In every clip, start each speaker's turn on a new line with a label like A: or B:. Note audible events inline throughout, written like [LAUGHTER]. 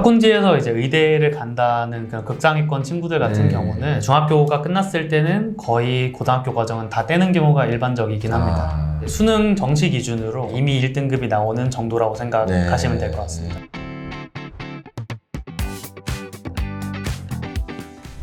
A: 학군지에서 이제 의대를 간다는 그런 극장위권 친구들 같은
B: 네.
A: 경우는 중학교가 끝났을 때는 거의 고등학교 과정은 다 떼는 경우가 일반적이긴 합니다.
B: 아,
A: 수능 정시 기준으로 이미 1등급이 나오는 정도라고 생각하시면
B: 네.
A: 될것 같습니다.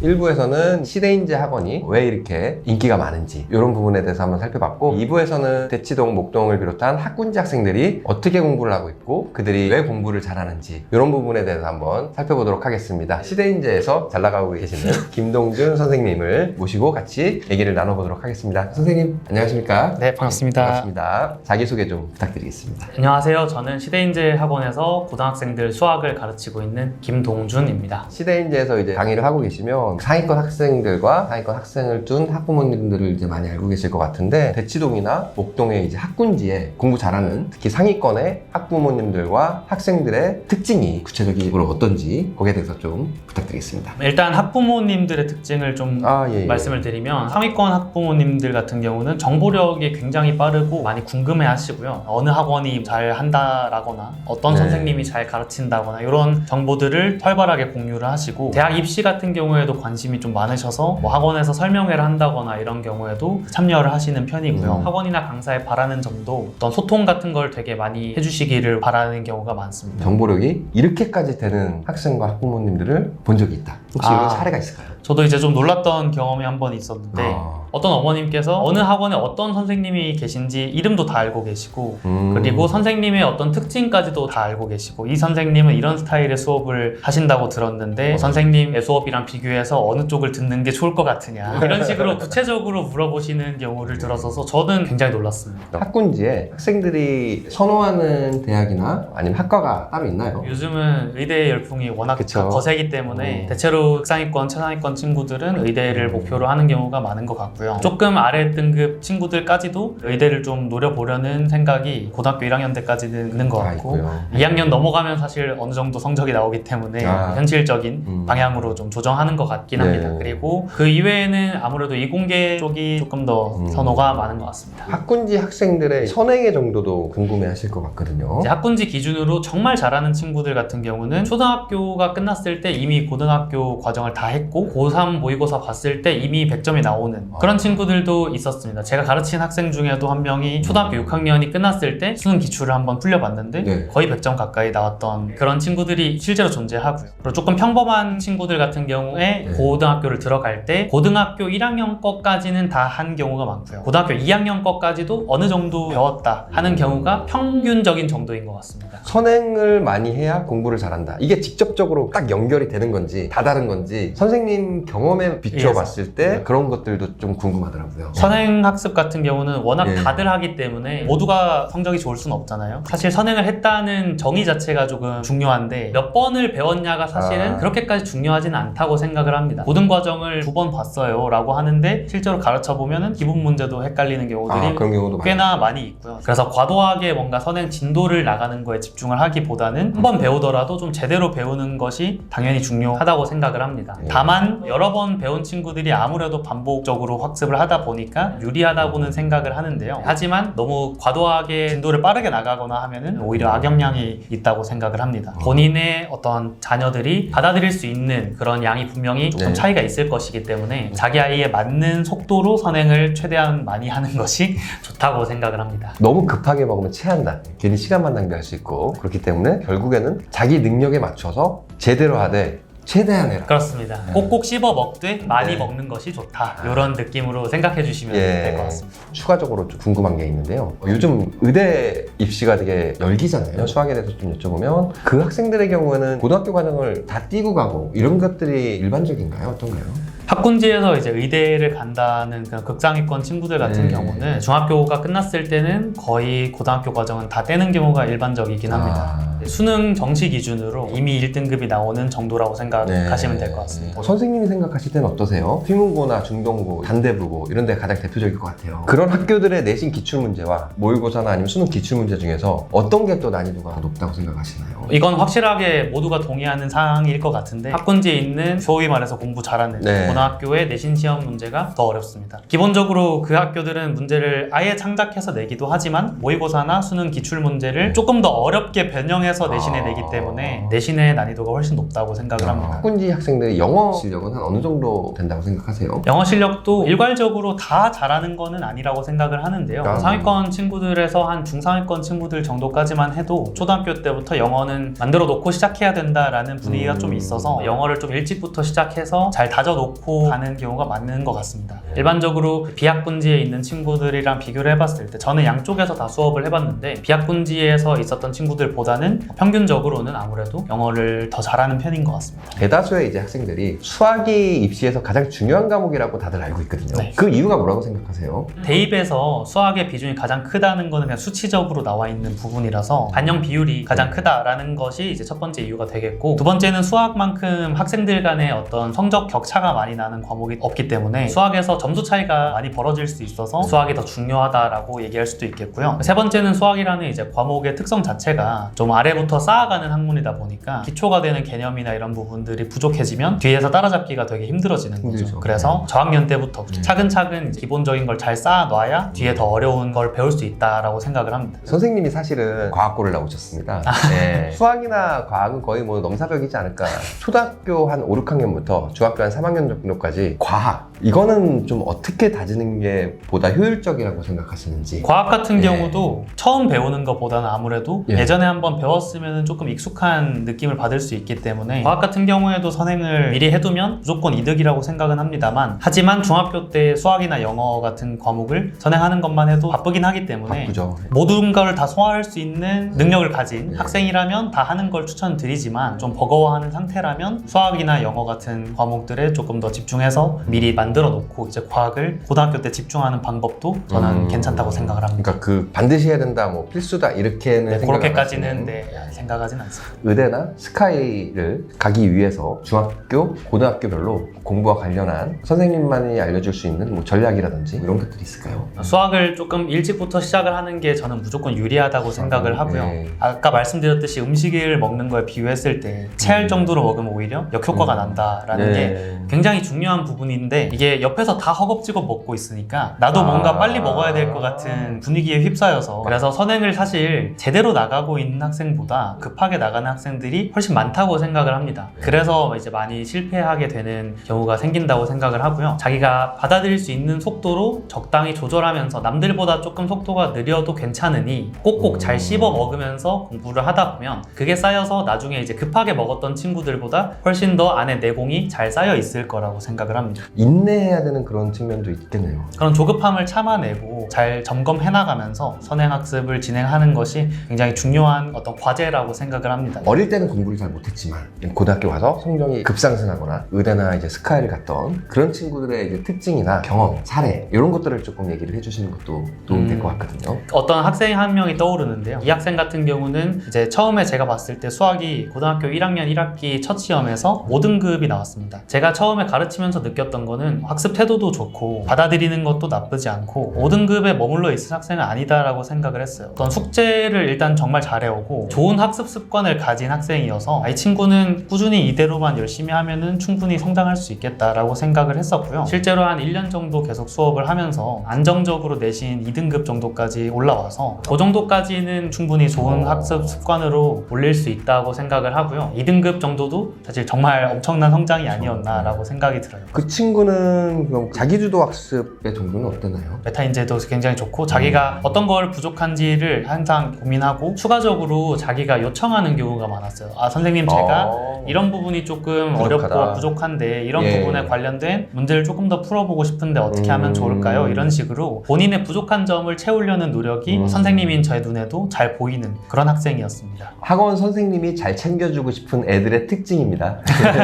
B: 1부에서는 시대인재 학원이 왜 이렇게 인기가 많은지 이런 부분에 대해서 한번 살펴봤고 2부에서는 대치동, 목동을 비롯한 학군지 학생들이 어떻게 공부를 하고 있고 그들이 왜 공부를 잘하는지 이런 부분에 대해서 한번 살펴보도록 하겠습니다. 시대인재에서 잘 나가고 계시는 [LAUGHS] 김동준 선생님을 모시고 같이 얘기를 나눠보도록 하겠습니다. 선생님 안녕하십니까?
A: 네, 반갑습니다.
B: 반갑습니다. 자기소개 좀 부탁드리겠습니다.
A: 안녕하세요. 저는 시대인재 학원에서 고등학생들 수학을 가르치고 있는 김동준입니다.
B: 시대인재에서 이제 강의를 하고 계시 면 상위권 학생들과 상위권 학생을 둔 학부모님들을 이제 많이 알고 계실 것 같은데 대치동이나 목동의 이제 학군지에 공부 잘하는 특히 상위권의 학부모님들과 학생들의 특징이 구체적으로 어떤지 거기에 대해서 좀 부탁드리겠습니다.
A: 일단 학부모님들의 특징을 좀
B: 아, 예, 예.
A: 말씀을 드리면 상위권 학부모님들 같은 경우는 정보력이 굉장히 빠르고 많이 궁금해 하시고요. 어느 학원이 잘 한다라거나 어떤
B: 네.
A: 선생님이 잘 가르친다거나 이런 정보들을 활발하게 공유를 하시고 대학 입시 같은 경우에도 관심이 좀 많으셔서 뭐 학원에서 설명회를 한다거나 이런 경우에도 참여를 하시는 편이고요.
B: 음.
A: 학원이나 강사에 바라는 점도 어떤 소통 같은 걸 되게 많이 해주시기를 바라는 경우가 많습니다.
B: 정보력이 이렇게까지 되는 학생과 학부모님들을 본 적이 있다. 혹시
A: 아.
B: 이런 사례가 있을까요?
A: 저도 이제 좀 놀랐던 경험이 한 번 있었는데
B: 아.
A: 어떤 어머님께서 어느 학원에 어떤 선생님이 계신지 이름도 다 알고 계시고
B: 음.
A: 그리고 선생님의 어떤 특징까지도 다 알고 계시고 이 선생님은 이런 스타일의 수업을 하신다고 들었는데
B: 어.
A: 선생님의 수업이랑 비교해서 어느 쪽을 듣는 게 좋을 것 같으냐 이런 식으로 구체적으로 물어보시는 경우를 들어서서 저는 굉장히 놀랐습니다.
B: 학군지에 학생들이 선호하는 대학이나 아니면 학과가 따로 있나요?
A: 요즘은 의대 열풍이 워낙
B: 그쵸.
A: 거세기 때문에
B: 음.
A: 대체로 극상위권, 최상위권 친구들은 의대를 목표로 하는 경우가 많은 것 같고요. 조금 아래 등급 친구들까지도 의대를 좀 노려보려는 생각이 고등학교 1학년 때까지는 있는 것
B: 아,
A: 같고
B: 있고요.
A: 2학년 넘어가면 사실 어느 정도 성적이 나오기 때문에
B: 아.
A: 현실적인
B: 음.
A: 방향으로 좀 조정하는 것 같긴
B: 네.
A: 합니다. 그리고 그 이외에는 아무래도 이공계 쪽이 조금 더
B: 음.
A: 선호가 많은 것 같습니다.
B: 학군지 학생들의 선행의 정도도 궁금해 하실 것 같거든요.
A: 이제 학군지 기준으로 정말 잘하는 친구들 같은 경우는 초등학교가 끝났을 때 이미 고등학교 과정을 다 했고 고3 모의고사 봤을 때 이미 100점이 나오는 그런 친구들도 있었습니다. 제가 가르친 학생 중에도 한 명이 초등학교 6학년이 끝났을 때 수능 기출을 한번 풀려봤는데
B: 네.
A: 거의 100점 가까이 나왔던 그런 친구들이 실제로 존재하고요. 그리고 조금 평범한 친구들 같은 경우에
B: 네.
A: 고등학교를 들어갈 때 고등학교 1학년 거까지는 다 한 경우가 많고요. 고등학교 2학년 거까지도 어느 정도 배웠다 하는
B: 음.
A: 경우가 평균적인 정도인 것 같습니다.
B: 선행을 많이 해야 공부를 잘한다. 이게 직접적으로 딱 연결이 되는 건지 다 다른 건지 선생님 경험에 비추어
A: 예.
B: 봤을 때 그런 것들도 좀 궁금하더라고요.
A: 선행 학습 같은 경우는 워낙
B: 예.
A: 다들 하기 때문에 모두가 성적이 좋을 수는 없잖아요. 사실 선행을 했다는 정의 자체가 조금 중요한데 몇 번을 배웠냐가 사실은
B: 아.
A: 그렇게까지 중요하지는 않다고 생각을 합니다. 모든 과정을 두 번 봤어요 라고 하는데 실제로 가르쳐 보면은 기본 문제도 헷갈리는 경우들이
B: 아, 그런 경우도.
A: 꽤나 많이 있고요. 그래서 과도하게 뭔가 선행 진도를 나가는 거에 집중을 하기보다는 한 번 배우더라도 좀 제대로 배우는 것이 당연히 중요하다고 생각을 합니다.
B: 네.
A: 다만 여러 번 배운 친구들이 아무래도 반복적으로 학습을 하다 보니까 유리하다고는 생각을 하는데요. 하지만 너무 과도하게 진도를 빠르게 나가거나 하면은 오히려 악영향이 있다고 생각을 합니다. 본인의 어떤 자녀들이 받아들일 수 있는 그런 양이 분명히 조금
B: 네.
A: 차이가 있을 것이기 때문에 자기 아이에 맞는 속도로 선행을 최대한 많이 하는 것이 [LAUGHS] 좋다고 생각을 합니다.
B: 너무 급하게 먹으면 체한다. 괜히 시간만 낭비할 수 있고 그렇기 때문에 결국에는 자기 능력에 맞춰서 제대로 하되 최대한 해라.
A: 그렇습니다. 꼭꼭 씹어 먹되 많이
B: 네.
A: 먹는 것이 좋다.
B: 아.
A: 이런 느낌으로 생각해 주시면
B: 예.
A: 될 것 같습니다.
B: 추가적으로 좀 궁금한 게 있는데요. 어, 요즘 의대 입시가 되게 열기잖아요. 수학에 대해서 좀 여쭤보면 그 학생들의 경우에는 고등학교 과정을 다 띄고 가고 이런 것들이 일반적인가요? 어떤가요?
A: 학군지에서 이제 의대를 간다는 그런 극상위권 친구들 같은
B: 네.
A: 경우는 중학교가 끝났을 때는 거의 고등학교 과정은 다 떼는 경우가 일반적이긴 합니다.
B: 아.
A: 수능 정시 기준으로 이미 1등급이 나오는 정도라고 생각하시면 될 것 같습니다.
B: 어, 선생님이 생각하실 때는 어떠세요? 휘문고나 중동고, 단대부고 이런 데가 가장 대표적일 것 같아요. 그런 학교들의 내신 기출 문제와 모의고사나 아니면 수능 기출 문제 중에서 어떤 게 또 난이도가 높다고 생각하시나요?
A: 이건 확실하게 모두가 동의하는 사항일 것 같은데 학군지에 있는 소위 말해서 공부 잘하는
B: 네.
A: 고등학교의 내신 시험 문제가 더 어렵습니다. 기본적으로 그 학교들은 문제를 아예 창작해서 내기도 하지만 모의고사나 수능 기출 문제를 조금 더 어렵게 변형해 반영해서 내신에
B: 아.
A: 내기 때문에 내신의 난이도가 훨씬 높다고 생각을 합니다.
B: 학군지 학생들의 영어 실력은 한 어느 정도 된다고 생각하세요?
A: 영어 실력도 일괄적으로 다 잘하는 거는 아니라고 생각을 하는데요.
B: 아.
A: 상위권 친구들에서 한 중상위권 친구들 정도까지만 해도 초등학교 때부터 영어는 만들어 놓고 시작해야 된다라는 분위기가
B: 음.
A: 좀 있어서 영어를 좀 일찍부터 시작해서 잘 다져 놓고 가는 경우가 많은 것 같습니다. 일반적으로 비학군지에 있는 친구들이랑 비교를 해봤을 때 저는 양쪽에서 다 수업을 해봤는데 비학군지에서 있었던 친구들보다는 평균적으로는 아무래도 영어를 더 잘하는 편인 것 같습니다.
B: 대다수의 이제 학생들이 수학이 입시에서 가장 중요한 과목이라고 다들 알고 있거든요.
A: 네.
B: 그 이유가 뭐라고 생각하세요?
A: 대입에서 수학의 비중이 가장 크다는 거는 그냥 수치적으로 나와 있는 부분이라서 반영 비율이 가장 크다라는 것이 이제 첫 번째 이유가 되겠고 두 번째는 수학만큼 학생들 간의 어떤 성적 격차가 많이 나는 과목이 없기 때문에 수학에서 점수 차이가 많이 벌어질 수 있어서 수학이 더 중요하다라고 얘기할 수도 있겠고요. 세 번째는 수학이라는 이제 과목의 특성 자체가 좀 아래 부터 쌓아가는 학문이다 보니까 기초가 되는 개념이나 이런 부분들이 부족해지면 뒤에서 따라잡기가 되게 힘들어지는 거죠.
B: 힘들죠.
A: 그래서 저학년 때부터
B: 네.
A: 차근차근 기본적인 걸 잘 쌓아놔야 뒤에 더 어려운 걸 배울 수 있다라고 생각을 합니다.
B: 선생님이 사실은 과학고를 나오셨습니다. [LAUGHS] 네. 수학이나 과학은 거의 뭐 넘사벽이지 않을까. 초등학교 한 5, 6학년부터 중학교 한 3학년 정도까지 과학. 이거는 좀 어떻게 다지는 게 보다 효율적이라고 생각하시는지.
A: 과학 같은
B: 네.
A: 경우도 처음 배우는 것보다는 아무래도
B: 예.
A: 예. 전에 한번 배 웠으면 조금 익숙한 느낌을 받을 수 있기 때문에 과학 같은 경우에도 선행을 미리 해두면 무조건 이득이라고 생각은 합니다만 하지만 중학교 때 수학이나 영어 같은 과목을 선행하는 것만 해도 바쁘긴 하기 때문에
B: 바쁘죠.
A: 모든 걸 다 소화할 수 있는 능력을 가진
B: 네.
A: 학생이라면 다 하는 걸 추천드리지만 좀 버거워하는 상태라면 수학이나 영어 같은 과목들에 조금 더 집중해서 미리 만들어 놓고 이제 과학을 고등학교 때 집중하는 방법도 저는
B: 음.
A: 괜찮다고 생각을 합니다.
B: 그러니까 그 반드시 해야 된다, 뭐 필수다 이렇게는
A: 네,
B: 생각
A: 그렇게까지는 네, 생각하진 않습니다.
B: 의대나 스카이를 가기 위해서 중학교, 고등학교별로 공부와 관련한 선생님만이 알려줄 수 있는 뭐 전략이라든지 이런 것들이 있을까요?
A: 수학을 조금 일찍부터 시작을 하는 게 저는 무조건 유리하다고 생각을 하고요.
B: 네.
A: 아까 말씀드렸듯이 음식을 먹는 거에 비유했을 때 체할
B: 음.
A: 정도로 먹으면 오히려 역효과가
B: 음.
A: 난다라는 게
B: 네.
A: 굉장히 중요한 부분인데 이게 옆에서 다 허겁지겁 먹고 있으니까 나도
B: 아.
A: 뭔가 빨리 먹어야 될 것 같은 분위기에 휩싸여서 그래서 선행을 사실 제대로 나가고 있는 학생 보다 급하게 나가는 학생들이 훨씬 많다고 생각을 합니다.
B: 네.
A: 그래서 이제 많이 실패하게 되는 경우가 생긴다고 생각을 하고요. 자기가 받아들일 수 있는 속도로 적당히 조절하면서 남들보다 조금 속도가 느려도 괜찮으니 꼭꼭 잘
B: 음.
A: 씹어 먹으면서 공부를 하다 보면 그게 쌓여서 나중에 이제 급하게 먹었던 친구들보다 훨씬 더 안에 내공이 잘 쌓여 있을 거라고 생각을 합니다.
B: 인내해야 되는 그런 측면도 있겠네요.
A: 그런 조급함을 참아내고 잘 점검해 나가면서 선행학습을 진행하는 것이 굉장히 중요한 어떤 과 제라고 생각을 합니다.
B: 어릴 때는 공부를 잘 못했지만 고등학교 가서 성적이 급상승하거나 의대나 이제 스카이를 갔던 그런 친구들의 이제 특징이나 경험, 사례 이런 것들을 조금 얘기를 해주시는 것도 도움이 될것
A: 음.
B: 같거든요.
A: 어떤 학생 한 명이 떠오르는데요. 이 학생 같은 경우는 이제 처음에 제가 봤을 때 수학이 고등학교 1학년 1학기 첫 시험에서 5등급이 나왔습니다. 제가 처음에 가르치면서 느꼈던 거는 학습 태도도 좋고 받아들이는 것도 나쁘지 않고 5등급에 머물러 있을 학생은 아니다라고 생각을 했어요. 어떤 숙제를 일단 정말 잘해오고 좋은 학습 습관을 가진 학생이어서 아, 이 친구는 꾸준히 이대로만 열심히 하면은 충분히 성장할 수 있겠다라고 생각을 했었고요. 실제로 한 1년 정도 계속 수업을 하면서 안정적으로 내신 2등급 정도까지 올라와서 그 정도까지는 충분히 좋은
B: 어.
A: 학습 습관으로 올릴 수 있다고 생각을 하고요. 2등급 정도도 사실 정말 엄청난 성장이 아니었나라고 생각이 들어요.
B: 그 친구는 그럼 자기주도 학습의 동료는 어땠나요?
A: 메타인지도 굉장히 좋고 자기가 어떤 걸 부족한지를 항상 고민하고 추가적으로 자기가 요청하는 경우가 많았어요. 아 선생님 제가
B: 어.
A: 이런 부분이 조금
B: 부족하다.
A: 어렵고 부족한데 이런
B: 예.
A: 부분에 관련된 문제를 조금 더 풀어보고 싶은데 어떻게 하면
B: 음.
A: 좋을까요? 이런 식으로 본인의 부족한 점을 채우려는 노력이
B: 음.
A: 선생님인 제 눈에도 잘 보이는 그런 학생이었습니다.
B: 학원 선생님이 잘 챙겨주고 싶은 애들의 특징입니다.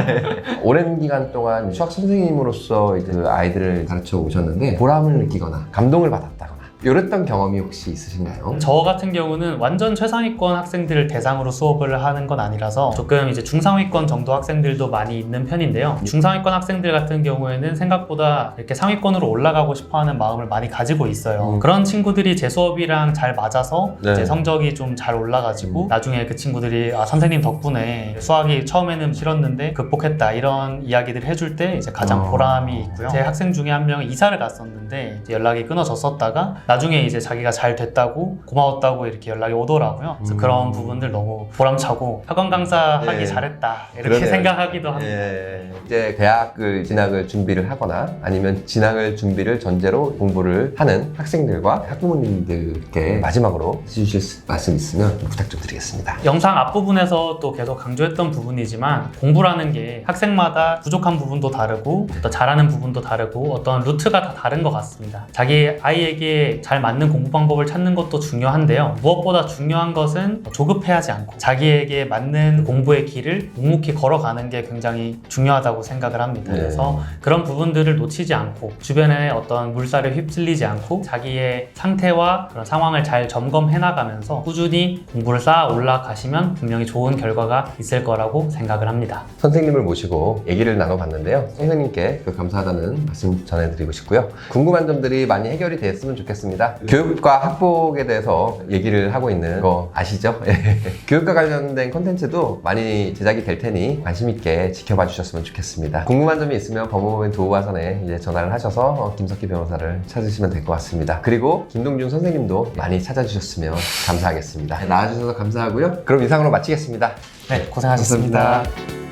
B: [LAUGHS] 오랜 기간 동안 수학 선생님으로서 이제 그 아이들을 가르쳐 오셨는데 보람을 느끼거나 감동을 받았다거나 이랬던 경험이 혹시 있으신가요?
A: 저 같은 경우는 완전 최상위권 학생들을 대상으로 수업을 하는 건 아니라서 조금 이제 중상위권 정도 학생들도 많이 있는 편인데요. 중상위권 학생들 같은 경우에는 생각보다 이렇게 상위권으로 올라가고 싶어 하는 마음을 많이 가지고 있어요.
B: 음.
A: 그런 친구들이 제 수업이랑 잘 맞아서
B: 네.
A: 제 성적이 좀 잘 올라가지고
B: 음.
A: 나중에 그 친구들이 아, 선생님 덕분에 수학이 처음에는 싫었는데 극복했다 이런 이야기들을 해줄 때 이제 가장
B: 어.
A: 보람이 있고요. 제 학생 중에 한 명이 이사를 갔었는데 이제 연락이 끊어졌었다가 나중에 이제 자기가 잘 됐다고 고마웠다고 이렇게 연락이 오더라고요. 그래서
B: 음.
A: 그런 부분들 너무 보람차고 학원 강사 하기
B: 네.
A: 잘했다 이렇게
B: 그러네요.
A: 생각하기도 합니다.
B: 예. 이제 대학을 진학을 준비를 하거나 아니면 진학을 준비를 전제로 공부를 하는 학생들과 학부모님들께 마지막으로 해주실 말씀 있으면 좀 부탁 좀 드리겠습니다.
A: 영상 앞부분에서 또 계속 강조했던 부분이지만 공부라는 게 학생마다 부족한 부분도 다르고 또 잘하는 부분도 다르고 어떤 루트가 다 다른 것 같습니다. 자기 아이에게 잘 맞는 공부 방법을 찾는 것도 중요한데요. 무엇보다 중요한 것은 조급해하지 않고 자기에게 맞는 공부의 길을 묵묵히 걸어가는 게 굉장히 중요하다고 생각을 합니다.
B: 네.
A: 그래서 그런 부분들을 놓치지 않고 주변에 어떤 물살에 휩쓸리지 않고 자기의 상태와 그런 상황을 잘 점검해 나가면서 꾸준히 공부를 쌓아 올라가시면 분명히 좋은 결과가 있을 거라고 생각을 합니다.
B: 선생님을 모시고 얘기를 나눠봤는데요. 선생님께 그 감사하다는 말씀 전해드리고 싶고요. 궁금한 점들이 많이 해결이 됐으면 좋겠습니다. 교육과 학폭에 대해서 얘기를 하고 있는 거 아시죠? [LAUGHS] 예. 교육과 관련된 콘텐츠도 많이 제작이 될 테니 관심 있게 지켜봐 주셨으면 좋겠습니다. 궁금한 점이 있으면 법무법인 도우화선에 이제 전화를 하셔서 어, 김석기 변호사를 찾으시면 될 것 같습니다. 그리고 김동준 선생님도 많이 찾아주셨으면 감사하겠습니다. 나와주셔서 감사하고요. 그럼 이상으로 마치겠습니다.
A: 네, 고생하셨습니다.
B: 감사합니다.